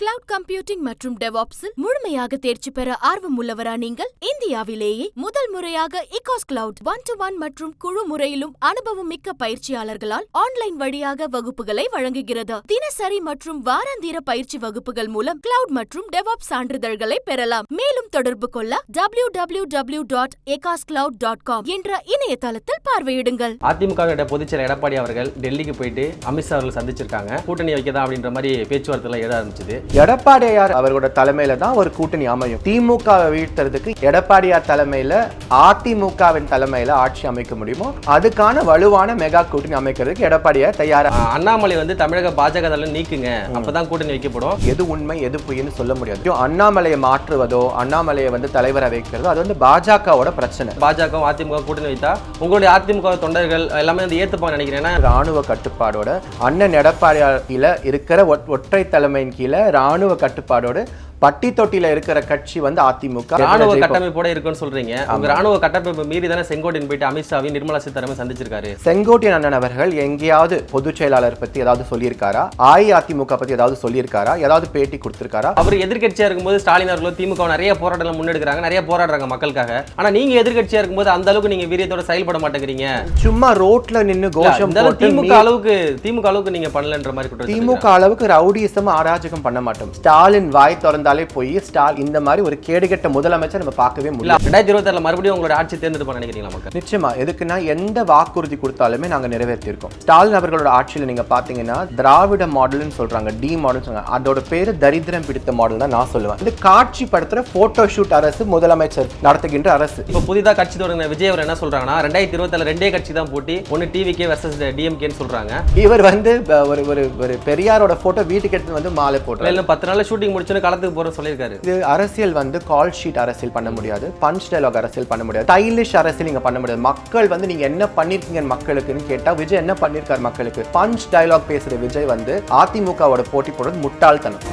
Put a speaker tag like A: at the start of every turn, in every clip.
A: Cloud computing மற்றும் டெவாப்ஸில் முழுமையாக தேர்ச்சி பெற ஆர்வம் உள்ளவரா நீங்கள்? இந்தியாவிலேயே முதல் முறையாக இகாஸ் கிளவுட் ஒன் டு ஒன் மற்றும் குழு முறையிலும் அனுபவம் மிக்க பயிற்சியாளர்களால் ஆன்லைன் வழியாக வகுப்புகளை வழங்குகிறது. தினசரி மற்றும் வாராந்திர பயிற்சி வகுப்புகள் மூலம் கிளவுட் மற்றும் டெவாப் சான்றிதழ்களை பெறலாம். மேலும் தொடர்பு கொள்ள டபிள்யூ டபிள்யூ டபிள்யூ டாட் எகாஸ் கிளவுட் டாட் காம் என்ற இணையதளத்தில் பார்வையிடுங்கள்.
B: அதிமுக பொதுச்செயலர் எடப்பாடி அவர்கள் டெல்லிக்கு போயிட்டு அமித்ஷா அவர்கள் சந்திச்சிருக்காங்க. கூட்டணி வைக்கதா அப்படின்ற மாதிரி பேச்சுவார்த்தை எழ ஆரம்பிச்சது.
C: எடப்பாடியார் அவரோட தலைமையில தான் ஒரு கூட்டணி அமையும். திமுகவை வீழ்த்துறதுக்கு எடப்பாடியார் தலைமையில அதிமுகவின் தலைமையில ஆட்சி அமைக்க முடியுமோ? அதுக்கான வலுவான மெகா கூட்டணி அமைக்கிறதுக்கு எடப்பாடியார் தயாரா?
B: அண்ணாமலை வந்து தமிழக பாஜக தலைவர் நீக்குங்க. அப்பதான் கூட்டணி வைக்கப்படும்.
C: எது உண்மை எது பொய்ன்னு சொல்ல முடியாது. அண்ணாமலையை மாற்றுவதோ அண்ணாமலையை வந்து தலைவரை வைக்கிறதோ அது வந்து பாஜகவோட பிரச்சனை.
B: பாஜக அதிமுக கூட்டணி வைத்தா உங்களுடைய அதிமுக தொண்டர்கள் எல்லாமே வந்து ஏத்துப்பாங்க நினைக்கிறேன்.
C: ராணுவ கட்டுப்பாடோட அண்ணன் எடப்பாடியார் கீழே இருக்கிற ஒற்றை தலைமையின் கீழே ராணுவ கட்டுப்பாடோடு பட்டி தொட்டியில இருக்கிற கட்சி வந்து அதிமுக.
B: ராணுவ. கட்டமைப்போட இருக்குன்னு சொல்றீங்க. உங்க ராணுவ கட்டமைப்பு மீறி தானே செங்கோட்டையன் போயிட்டு அமித்ஷாவையும் நிர்மலா சீதாராமன் சந்திச்சிருக்காரு.
C: செங்கோட்டையன் அண்ணன் அவர்கள் எங்கேயாவது பொதுச் செயலாளர் பத்தி ஏதாவது சொல்லியிருக்காரா? அஇஅதிமுக பத்தி ஏதாவது சொல்லியிருக்காரா? ஏதாவது பேட்டி கொடுத்திருக்காரா?
B: அவர் எதிர்க்கட்சியா இருக்கும்போது ஸ்டாலின் அவர்களும் திமுக நிறைய போராட்டங்கள் முன்னெடுக்கிறாங்க நிறைய போராடுறாங்க மக்களுக்காக. ஆனா நீங்க எதிர்க்கட்சியா இருக்கும்போது அந்த அளவுக்கு நீங்க வீரியத்தோட செயல்பட மாட்டேங்கிறீங்க.
C: சும்மா ரோட்ல நின்னு கோஷம்
B: திமுக அளவுக்கு திமுக அளவுக்கு நீங்க பண்ணலன்ற மாதிரி
C: திமுக அளவுக்கு ரவுடிசம் அராஜகம் பண்ண மாட்டோம். ஸ்டாலின் வாய் திறந்தாலே போய் ஸ்டால் இந்த மாதிரி ஒரு கேடுகெட்ட முதலமைச்சர் நம்ம பார்க்கவே முடியல.
B: ரெண்டாயிரத்தி இருபத்தி மறுபடியும் உங்களோட ஆட்சி தேர்ந்தெடுப்பா நினைக்கிறீங்களா மக்கள்?
C: நிச்சயமா எதுக்குன்னா எந்த வாக்குறுதி கொடுத்தாலுமே நாங்க நிறைவேற்றியிருக்கோம். ஸ்டாலின் அவர்களோட ஆட்சியில நீங்க பாத்தீங்கன்னா திராவிட மாடல்னு சொல்றாங்க டி மாடல் சொல்றாங்க. அதோட பேரு தரித்திரம் பிடித்த மாடல் தான் நான் சொல்லுவேன். இந்த காட்சி படுத்துற போட்டோ ஷூட் அரசு முதலமைச்சர் நடத்துகின்ற அரசு.
B: இப்ப புதிதா கட்சி தொடங்கின விஜய் அவர் என்ன சொல்றாங்கன்னா ரெண்டாயிரத்தி இருபத்தி ரெண்டே கட்சி தான் போட்டி ஒன்னு டிவிகே வர்சஸ் டிஎம்கேன்னு சொல்றாங்க.
C: இவர் வந்து ஒரு ஒரு பெரியாரோட போட்டோ வீட்டுக்கு எடுத்து வந்து மாலை
B: இல்ல பத்து நாள்ல ஷூட்டிங் முடிச்சுன்னு களத்துக்கு போகிற சொல்லியிருக்காரு.
C: இது அரசியல் வந்து கால் ஷீட் அரசியல் பண்ண முடியாது. பஞ்ச் டைலாக் அரசியல் பண்ண முடியாது. ஸ்டைலிஷ் அரசியல் நீங்க பண்ண முடியாது. மக்கள் வந்து நீங்க என்ன பண்ணிருக்கீங்க மக்களுக்குன்னு கேட்டா விஜய் என்ன பண்ணிருக்காரு மக்களுக்கு? பஞ்ச் டைலாக் பேசுற விஜய் வந்து அதிமுகவோட போட்டி போடுறது முட்டாள்தனம்.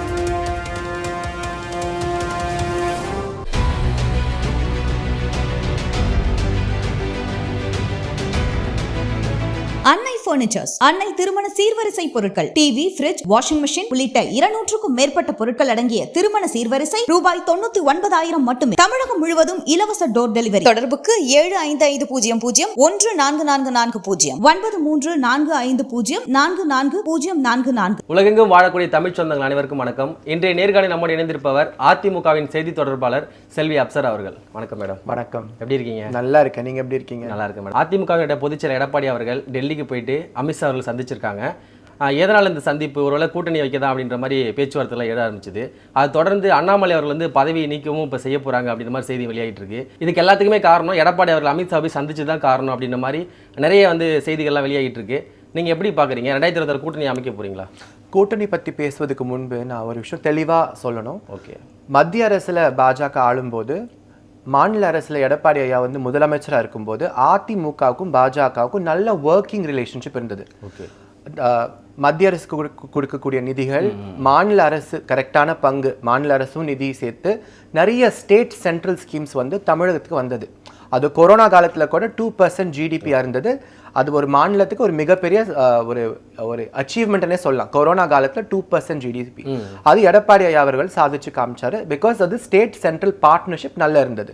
D: பர்னிச்சர்ஸ் அன்னை திருமண சீர்வரிசை பொருட்கள் டிவி ஃபிரிட்ஜ் வாஷிங் மெஷின் உள்ளிட்ட இருநூற்றுக்கும் மேற்பட்ட பொருட்கள் அடங்கிய திருமண சீர்வரிசை ரூபாய் தொண்ணூத்தி ஒன்பதாயிரம் மட்டுமே. தமிழகம் முழுவதும் இலவச டோர் டெலிவரி தொடர்புக்கு ஏழு ஐந்து ஐந்து பூஜ்ஜியம் பூஜ்ஜியம் ஒன்று நான்கு நான்கு நான்கு பூஜ்ஜியம் ஒன்பது மூன்று நான்கு ஐந்து பூஜ்ஜியம் நான்கு நான்கு பூஜ்ஜியம் நான்கு நான்கு.
B: உலகெங்கும் வாழக்கூடிய தமிழ் சொந்தங்கள் அனைவருக்கும் வணக்கம். இன்றைய நேர்காணல் நம்மோடு இணைந்திருப்பவர் அதிமுகவின் செய்தி தொடர்பாளர் செல்வி அப்சர் அவர்கள். வணக்கம் மேடம்.
C: வணக்கம்.
B: எப்படி இருக்கீங்க?
C: நல்லா இருக்கேன். நீங்க எப்படி இருக்கீங்க?
B: நல்லா இருக்கு மேடம். அதிமுக பொதுச் செயலர் எடப்பாடி அவர்கள் டெல்லிக்கு போயிட்டு அமித்ஷா அவர்கள் சந்திச்சிருக்காங்க. எதனால் இந்த சந்திப்பு? ஒருவேளை கூட்டணி வைக்கதா அப்படின்ற மாதிரி பேச்சுவார்த்தைலாம் எழ ஆரம்பிச்சது. அது தொடர்ந்து அண்ணாமலை அவர்கள் வந்து பதவியை நீக்கவும் இப்போ செய்ய போறாங்க அப்படின்ற மாதிரி செய்தி வெளியாகிட்டு இருக்கு. இதுக்கு எல்லாத்துக்குமே காரணம் எடப்பாடி அவர்கள் அமித்ஷா போய் சந்திச்சு தான் காரணம் அப்படின்ற மாதிரி நிறைய வந்து செய்திகள்லாம் வெளியாகிட்டு இருக்கு. நீங்க எப்படி பாக்குறீங்க? ரெண்டாயிரத்தி இருபத்தாறு கூட்டணி அமைக்க போறீங்களா?
C: கூட்டணி பத்தி பேசுவதுக்கு முன்பு நான் ஒரு விஷயம் தெளிவா சொல்லணும்.
B: ஓகே.
C: மத்திய அரசுல பாஜக ஆளும்போது மாநில அரசுல எடப்பாடி ஐயா வந்து முதலமைச்சரா இருக்கும்போது அதிமுகவுக்கும் பாஜகவுக்கும் நல்ல ஒர்க்கிங் ரிலேஷன்ஷிப் இருந்தது.
B: ஓகே.
C: மத்திய அரசுக்கு கொடுக்க- கொடுக்கக்கூடிய நிதிகள் மாநில அரசு கரெக்டான பங்கு மாநில அரசும் நிதி சேர்த்து நிறைய ஸ்டேட் சென்ட்ரல் ஸ்கீம்ஸ் வந்து தமிழகத்துக்கு வந்தது. அது கொரோனா காலத்துல கூட டூ பர்சன்ட் ஜிடிபியாக இருந்தது. அது ஒரு மாநிலத்துக்கு ஒரு மிகப்பெரிய ஒரு ஒரு அச்சீவ்மெண்ட்னே சொல்லலாம். கொரோனா காலத்துல டூ பர்சன்ட் ஜிடிபி அது எடப்பாடி ஐயா அவர்கள் சாதிச்சு காமிச்சாரு. பிகாஸ் அது ஸ்டேட் சென்ட்ரல் பார்ட்னர்ஷிப் நல்லா இருந்தது.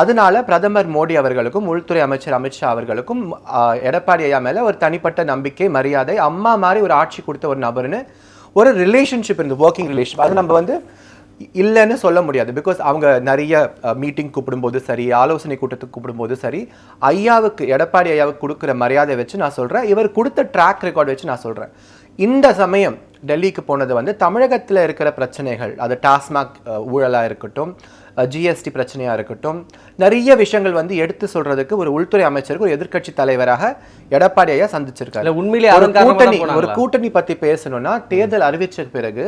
C: அதனால பிரதமர் மோடி அவர்களுக்கும் உள்துறை அமைச்சர் அமித்ஷா அவர்களுக்கும் எடப்பாடி ஐயா மேல ஒரு தனிப்பட்ட நம்பிக்கை மரியாதை அம்மா மாதிரி ஒரு ஆட்சி கொடுத்த ஒரு நபர்னு ஒரு ரிலேஷன்ஷிப் இருந்து ஒர்க்கிங் ரிலேஷன் அது நம்ம வந்து இல்லைன்னு சொல்ல முடியாது. பிகாஸ் அவங்க நிறைய மீட்டிங் கூப்பிடும்போது சரி ஆலோசனை கூட்டத்துக்கு கூப்பிடும்போது சரி ஐயாவுக்கு எடப்பாடி ஐயாவுக்கு கொடுக்குற மரியாதை வச்சு நான் சொல்றேன். இவர் கொடுத்த ட்ராக் ரெக்கார்ட் வச்சு நான் சொல்றேன். இந்த சமயம் டெல்லிக்கு போனது வந்து தமிழகத்தில் இருக்கிற பிரச்சனைகள் அது டாஸ்மாக் அஹ், ஊழலா இருக்கட்டும் ஜிஎஸ்டி பிரச்சனையா இருக்கட்டும் நிறைய விஷயங்கள் வந்து எடுத்து சொல்றதுக்கு ஒரு உள்துறை அமைச்சருக்கு ஒரு எதிர்க்கட்சி தலைவராக எடப்பாடி ஐயா சந்திச்சிருக்காரு.
B: இல்ல, உண்மையிலேயே
C: ஒரு கூட்டணி ஒரு? கூட்டணி பத்தி பேசணும்னா தேர்தல் அறிவிச்ச பிறகு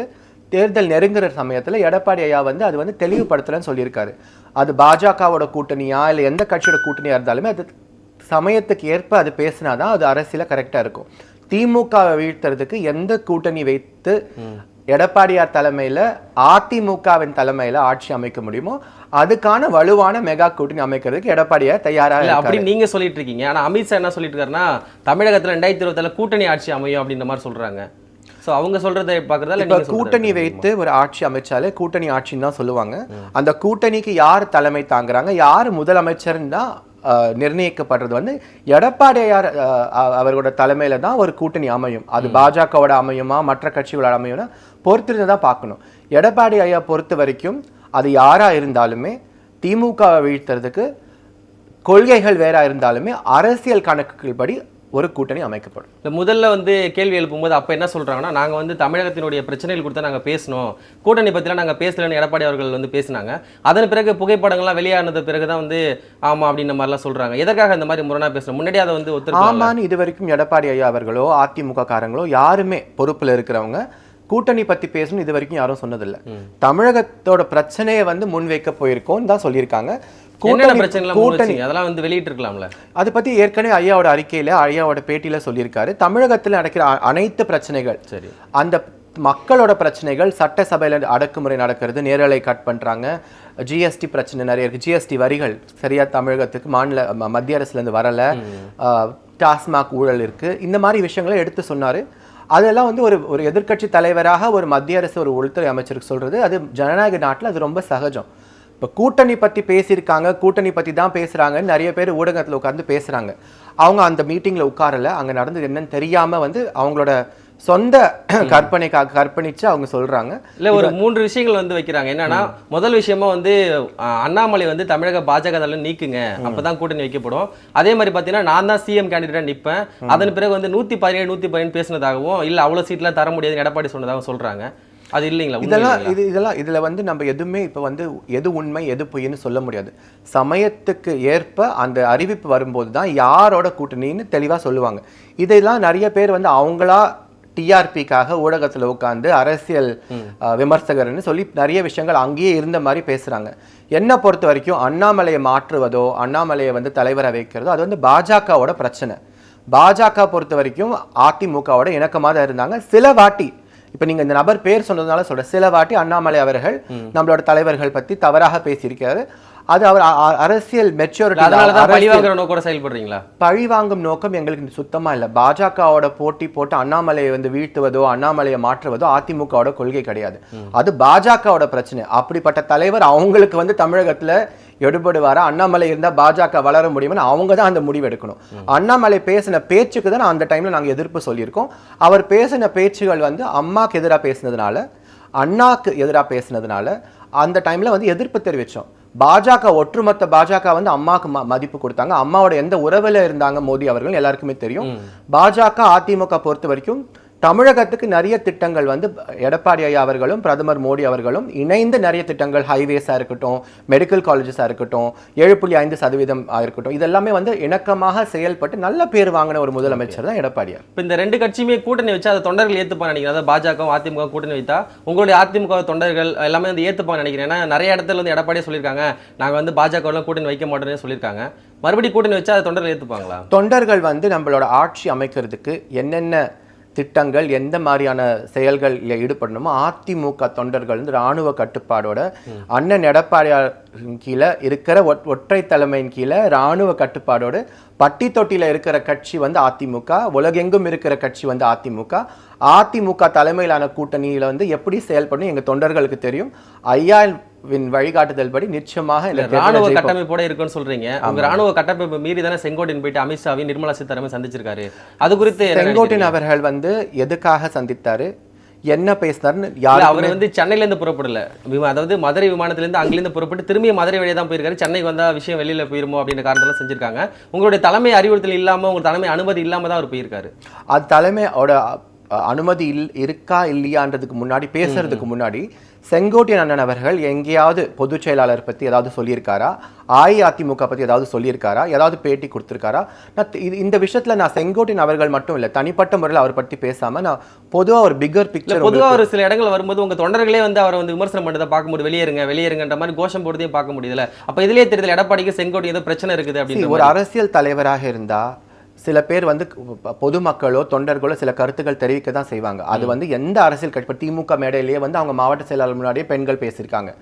C: தேர்தல் நெருங்குற சமயத்துல எடப்பாடி ஐயா வந்து அது வந்து தெளிவுபடுத்தலன்னு சொல்லியிருக்காரு. அது பாஜகவோட கூட்டணியா இல்ல எந்த கட்சியோட கூட்டணியா இருந்தாலுமே அது சமயத்துக்கு ஏற்ப அது பேசினாதான் அது அரசியல கரெக்டா இருக்கும். திமுகவை வீழ்த்துறதுக்கு எந்த கூட்டணி வைத்து எடப்பாடியார் தலைமையில அதிமுகவின் தலைமையில ஆட்சி அமைக்க முடியுமோ அதுக்கான வலுவான மெகா கூட்டணி அமைக்கிறதுக்கு எடப்பாடியார் தயாரா
B: இல்ல அப்படி
C: இருக்காரு.
B: நீங்க சொல்லிட்டு இருக்கீங்க. ஆனா அமித்ஷா என்ன சொல்லிட்டு இருக்காருன்னா தமிழகத்துல ரெண்டாயிரத்தி இருபத்தால கூட்டணி ஆட்சி அமையும் அப்படின்ற மாதிரி சொல்றாங்க. ஸோ அவங்க சொல்றதை பார்க்குறதா இல்லை
C: கூட்டணி? வைத்து ஒரு ஆட்சி அமைச்சாலே கூட்டணி ஆட்சின்னு தான் சொல்லுவாங்க. அந்த கூட்டணிக்கு யார் தலைமை தாங்குறாங்க? யார் முதலமைச்சர்னு தான் நிர்ணயிக்கப்படுறது வந்து எடப்பாடியார் அஹ், அ- அவரோட தலைமையில தான் ஒரு கூட்டணி அமையும். அது பாஜகவோட அமையுமா? மற்ற கட்சிகளோட அமையும்னா பொறுத்திருந்து தான் பார்க்கணும். எடப்பாடி ஐயா பொறுத்த வரைக்கும் அது யாரா இருந்தாலுமே திமுகவை வீழ்த்துறதுக்கு கொள்கைகள் வேற இருந்தாலுமே அரசியல் கணக்குகள் படி ஒரு கூட்டணி அமைக்கப்படும்.
B: இந்த முதல்ல வந்து கேள்வி எழுப்பும்போது அப்போ என்ன சொல்றாங்கன்னா நாங்க வந்து தமிழகத்தினுடைய பிரச்சனைகள் கொடுத்து நாங்க பேசணும். கூட்டணி பத்திலாம் நாங்க பேசலன்னு எடப்பாடி அவர்கள் வந்து பேசினாங்க. அதன் பிறகு புகைப்படங்கள்லாம் வெளியானது பிறகு தான் வந்து ஆமா அப்படின்ற மாதிரிலாம் சொல்றாங்க. எதற்காக இந்த மாதிரி முரணா பேசணும்? முன்னாடி அதை வந்து ஒத்துருக்கலாம்
C: ஆமான்னு இது வரைக்கும் எடப்பாடி ஐயா அவர்களோ அதிமுக காரங்களோ யாருமே பொறுப்புல இருக்கிறவங்க கூட்டணி பத்தி பேசணும் இது வரைக்கும் யாரும் சொன்னதில்லை. தமிழகத்தோட பிரச்சனையை வந்து முன்வைக்க போயிருக்கோம் தான் சொல்லியிருக்காங்க. கூட்டணி?
B: அதெல்லாம் வந்து வெளியிட்டு இருக்கலாம்ல
C: அதை பத்தி ஏற்கனவே ஐயாவோட அறிக்கையில ஐயாவோட பேட்டியில சொல்லியிருக்காரு. தமிழகத்தில் நடக்கிற அனைத்து பிரச்சனைகள்
B: சரி.
C: அந்த மக்களோட பிரச்சனைகள் சட்டசபையில் அடக்குமுறை நடக்கிறது நேரலை கட் பண்றாங்க. ஜிஎஸ்டி பிரச்சனை நிறைய இருக்கு. ஜிஎஸ்டி வரிகள் சரியா தமிழகத்துக்கு மாநில மத்திய அரசுல இருந்து வரல டாஸ்மாக் ஊழல் இருக்கு. இந்த மாதிரி விஷயங்களை எடுத்து சொன்னாரு. அதெல்லாம் வந்து ஒரு ஒரு எதிர்க்கட்சி தலைவராக ஒரு மத்திய அரசு ஒரு உள்துறை அமைச்சருக்கு சொல்றது அது ஜனநாயக நாட்டுல அது ரொம்ப சகஜம். இப்போ கூட்டணி பத்தி பேசியிருக்காங்க கூட்டணி பத்தி தான் பேசுறாங்கன்னு நிறைய பேர் ஊடகத்துல உட்கார்ந்து பேசுறாங்க. அவங்க அந்த மீட்டிங்ல உட்காரல. அங்க நடந்தது என்னன்னு தெரியாம வந்து அவங்களோட சொந்த கற்பனைக்காக கற்பணிச்சு அவங்க சொல்றாங்க.
B: இல்ல ஒரு மூன்று விஷயங்கள் வந்து வைக்கிறாங்க. என்னன்னா முதல் விஷயமா வந்து அண்ணாமலை வந்து தமிழக பாஜக தலைவர் நீக்குங்க. அப்பதான் கூட்டணி வைக்கப்படும். அதே மாதிரி பாத்தீங்கன்னா நான் தான் சிஎம் கேண்டிடேட்டா நிப்பேன். அதன் பிறகு வந்து நூத்தி பதினேழு நூத்தி பதினேழு பேசினதாகவும் இல்ல அவ்வளவு சீட்லாம் தர முடியாதுன்னு எடப்பாடி சொன்னதாகவும் சொல்றாங்க. அது இல்லைங்களா?
C: இதெல்லாம்? இது இதெல்லாம் இதுல வந்து நம்ம எதுவுமே இப்போ வந்து எது உண்மை எது பொய்ன்னு சொல்ல முடியாது. சமயத்துக்கு ஏற்ப அந்த அறிவிப்பு வரும்போது தான் யாரோட கூட்டணின்னு தெளிவா சொல்லுவாங்க. இதெல்லாம் நிறைய பேர் வந்து அவங்களா டிஆர்பிக்காக ஊடகத்துல உட்காந்து அரசியல் விமர்சகர்னு சொல்லி நிறைய விஷயங்கள் அங்கேயே இருந்த மாதிரி பேசுறாங்க. என்னை பொறுத்த வரைக்கும் அண்ணாமலையை மாற்றுவதோ அண்ணாமலையை வந்து தலைவரை வைக்கிறதோ அது வந்து பாஜகவோட பிரச்சனை. பாஜக பொறுத்த வரைக்கும் அதிமுகவோட இணக்கமாக தான் இருந்தாங்க. சில வாட்டி இப்ப நீங்க இந்த நபர் பேர் சொன்னதுனால சொல்றேன். சில வாட்டி அண்ணாமலை அவர்கள் நம்மளோட தலைவர்கள் பத்தி தவறாக பேசியிருக்காரு அது அவர் அரசியல் மெச்சூரிட்டி
B: நோக்கோட செயல்படுறீங்களா?
C: பழி வாங்கும் நோக்கம் எங்களுக்கு சுத்தமா இல்ல. பாஜகவோட போட்டி போட்டு அண்ணாமலையை வந்து வீழ்த்துவதோ அண்ணாமலையை மாற்றுவதோ அதிமுகவோட கொள்கை கிடையாது. அது பாஜகவோட பிரச்சனை. அப்படிப்பட்ட தலைவர் அவங்களுக்கு வந்து தமிழகத்துல எடுபடுவாரா? அண்ணாமலை இருந்தா பாஜக வளர முடியும்னு அவங்க தான் அந்த முடிவு எடுக்கணும். அண்ணாமலை பேசின பேச்சுக்கு தான் அந்த டைம்ல நாங்க எதிர்ப்பு சொல்லியிருக்கோம். அவர் பேசின பேச்சுகள் வந்து அம்மாக்கு எதிராக பேசினதுனால அண்ணாக்கு எதிராக பேசினதுனால அந்த டைம்ல வந்து எதிர்ப்பு தெரிவிச்சோம். பாஜக ஒட்டுமொத்த பாஜக வந்து அம்மாக்கு ம- மதிப்பு கொடுத்தாங்க. அம்மாவோட எந்த உறவுல இருந்தாங்க மோடி அவர்கள் எல்லாருக்குமே தெரியும். பாஜக அதிமுக பொறுத்த வரைக்கும் தமிழகத்துக்கு நிறைய திட்டங்கள் வந்து எடப்பாடி ஐயா அவர்களும் பிரதமர் மோடி அவர்களும் இணைந்து நிறைய திட்டங்கள் ஹைவேஸா இருக்கட்டும் மெடிக்கல் காலேஜஸா இருக்கட்டும் ஏழு புள்ளி ஐந்து சதவீதம் இருக்கட்டும் இதெல்லாமே வந்து இணக்கமாக செயல்பட்டு நல்ல பேர் வாங்கின ஒரு முதலமைச்சர் தான் எடப்பாடியார்
B: இப்ப இந்த ரெண்டு கட்சியுமே கூட்டணி வச்சா அதை தொண்டர்கள் ஏத்துப்பாங்க நினைக்கிறேன் அதாவது பாஜக அதிமுக கூட்டணி வைத்தா உங்களுடைய அதிமுக தொண்டர்கள் எல்லாமே வந்து ஏத்துப்பாங்க நினைக்கிறேன் ஏன்னா நிறைய இடத்துல வந்து எடப்பாடியே சொல்லியிருக்காங்க. நாங்க வந்து பாஜக எல்லாம் கூட்டணி வைக்க மாட்டோம்னு சொல்லியிருக்காங்க. மறுபடியும் கூட்டணி வச்சா அதை தொண்டர்கள் ஏத்துப்பாங்களா?
C: தொண்டர்கள் வந்து நம்மளோட ஆட்சி அமைக்கிறதுக்கு என்னென்ன திட்டங்கள் எந்த மாதிரியான செயல்களில் ஈடுபடணுமோ அதிமுக தொண்டர்கள் வந்து ராணுவ கட்டுப்பாடோட அண்ணன் எடப்பாடியார் கீழே இருக்கிற ஒட்- ஒற்றை தலைமையின் கீழே ராணுவ கட்டுப்பாடோடு பட்டி தொட்டியில் இருக்கிற கட்சி வந்து அதிமுக உலகெங்கும் இருக்கிற கட்சி வந்து அதிமுக. அதிமுக தலைமையிலான கூட்டணியில் வந்து எப்படி செயல்படணும் எங்கள் தொண்டர்களுக்கு தெரியும். ஐயா வழிகாட்டுதல் படி நிச்சயமாக
B: ராணுவ. கட்டமைப்போட இருக்குன்னு சொல்றீங்க. உங்க ராணுவ கட்டமைப்பு மீறி தானே செங்கோட்டையன் போயிட்டு அமித்ஷாவையும் நிர்மலா சீதாராமன் சந்திச்சிருக்காரு. அது குறித்து நினைக்கிறீங்க?
C: அவர்கள் வந்து எதுக்காக சந்தித்தாரு? என்ன பேசினாருன்னு
B: இல்ல,
C: யாருக்குமே
B: அவர் வந்து சென்னையில இருந்து புறப்படல அதாவது மதுரை விமானத்துல இருந்து அங்கிருந்து புறப்பட்டு திரும்பி மதுரை வழியா தான் போயிருக்காரு. சென்னைக்கு வந்தா விஷயம் வெளியில போயிருமோ அப்படின்ற காரணத்துல செஞ்சிருக்காங்க. உங்களுடைய தலைமை அறிவுறுத்தல் இல்லாம உங்க தலைமை அனுமதி இல்லாம தான் அவர் போயிருக்காரு.
C: அது தலைமையோட அ, அனுமதி இல் இருக்கா இல்லையான்றதுக்கு முன்னாடி பேசுறதுக்கு முன்னாடி செங்கோட்டையன் அண்ணன் அவர்கள் எங்கேயாவது பொதுச் செயலாளர் பத்தி ஏதாவது சொல்லியிருக்காரா? அஇஅதிமுக பத்தி ஏதாவது சொல்லியிருக்காரா? ஏதாவது பேட்டி கொடுத்திருக்காரா? நான் இந்த விஷயத்துல நான் செங்கோட்டையன் அவர்கள் மட்டும் இல்ல தனிப்பட்ட முறையில் அவர் பத்தி பேசாம நான் பொதுவா ஒரு பிக்கர்
B: இல்ல
C: பிக்சர்
B: பொதுவா ஒரு சில இடங்கள் வரும்போது உங்க தொண்டர்களே வந்து அவரை வந்து விமர்சனம் பண்ணதை பார்க்க முடியும். வெளியேறுங்க வெளியேறுங்கன்ற மாதிரி கோஷம் போடுறதையும் பார்க்க முடியுதுல அப்ப இதுலயே தெரியுது எடப்பாடிக்கு செங்கோட்டை ஏதோ பிரச்சனை இருக்குது அப்படின்னு
C: ஒரு அரசியல் தலைவராக இருந்தா சில பேர் வந்து பொதுமக்களோ தொண்டர்களோ சில கருத்துக்கள் தெரிவிக்க தான் செய்வாங்க. அது வந்து எந்த அரசியல் கட்சி திமுக மேடையிலேயே வந்து அவங்க மாவட்ட செயலாளர் முன்னாடியே பெண்கள் பேசியிருக்காங்க.